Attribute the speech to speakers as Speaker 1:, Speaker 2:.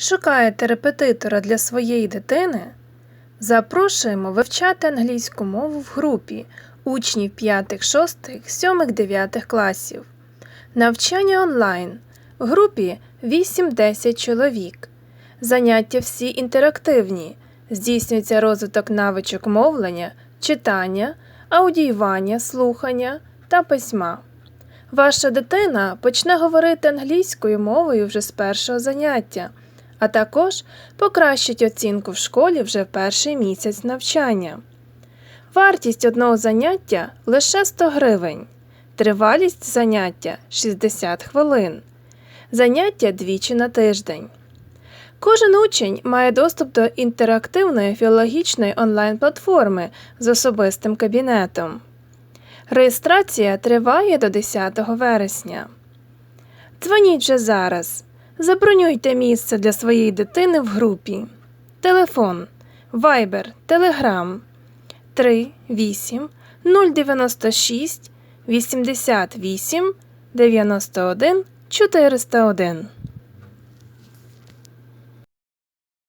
Speaker 1: Шукаєте репетитора для своєї дитини? Запрошуємо вивчати англійську мову в групі учнів 5, 6, 7, 9 класів. Навчання онлайн. В групі 8-10 чоловік. Заняття всі інтерактивні. Здійснюється розвиток навичок мовлення, читання, аудіювання, слухання та письма. Ваша дитина почне говорити англійською мовою вже з першого заняття, а також покращить оцінку в школі вже перший місяць навчання. Вартість одного заняття лише 100 гривень. Тривалість заняття 60 хвилин. Заняття двічі на тиждень. Кожен учень має доступ до інтерактивної філологічної онлайн-платформи з особистим кабінетом. Реєстрація триває до 10 вересня. Дзвоніть вже зараз. Забронюйте місце для своєї дитини в групі. Телефон. Viber, Telegram. 3 8 096 88 91 401